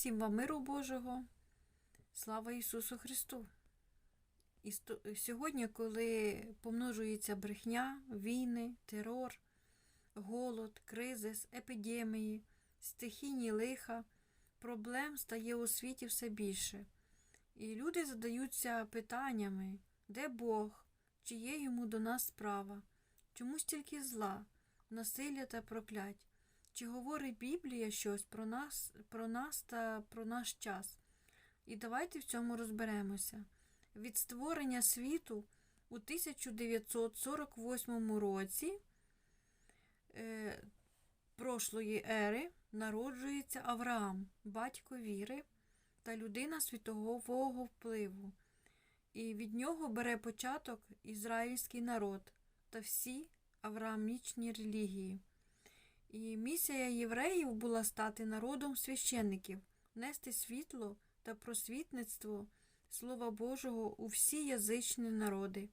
всім вам миру Божого. Слава Ісусу Христу! І сьогодні, коли помножується брехня, війни, терор, голод, кризис, епідемії, стихійні лиха, проблем стає у світі все більше. І люди задаються питаннями, де Бог, чи є йому до нас справа, чому стільки зла, насилля та проклять. Чи говорить Біблія щось про нас, про нас та про наш час? І давайте в цьому розберемося. Від створення світу у 1948 році е, прошлої ери народжується Авраам, батько віри та людина світового впливу. І від нього бере початок ізраїльський народ та всі авраамічні релігії. І місія євреїв була стати народом священників, нести світло та просвітництво Слова Божого у всі язичні народи.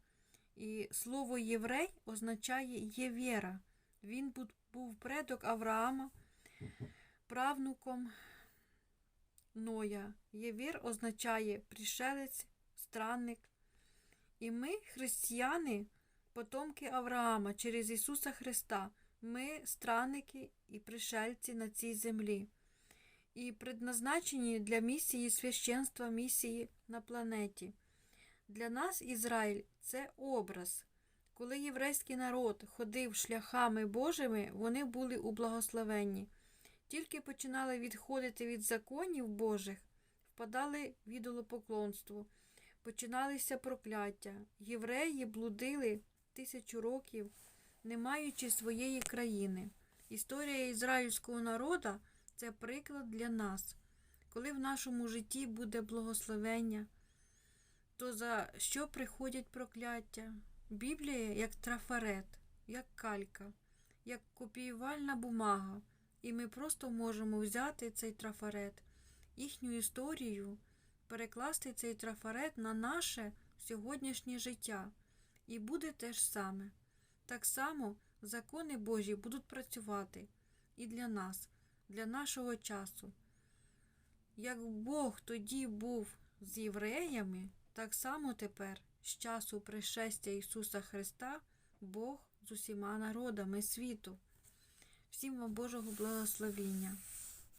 І слово єврей означає є віра. Він був предок Авраама, правнуком Ноя. Євір означає пришелець, странник. І ми, християни, потомки Авраама через Ісуса Христа. Ми странники і пришельці на цій землі, і предназначені для місії священства місії на планеті. Для нас Ізраїль це образ. Коли єврейський народ ходив шляхами Божими, вони були у благословенні. Тільки починали відходити від законів Божих, впадали в ідолопоклонство, починалися прокляття. Євреї блудили тисячу років не маючи своєї країни. Історія ізраїльського народу це приклад для нас. Коли в нашому житті буде благословення, то за що приходять прокляття? Біблія як трафарет, як калька, як копіювальна бумага, і ми просто можемо взяти цей трафарет, їхню історію, перекласти цей трафарет на наше сьогоднішнє життя, і буде те ж саме. Так само закони Божі будуть працювати і для нас, для нашого часу. Як Бог тоді був з євреями, так само тепер, з часу пришестя Ісуса Христа, Бог з усіма народами світу. Всім вам Божого благословіння.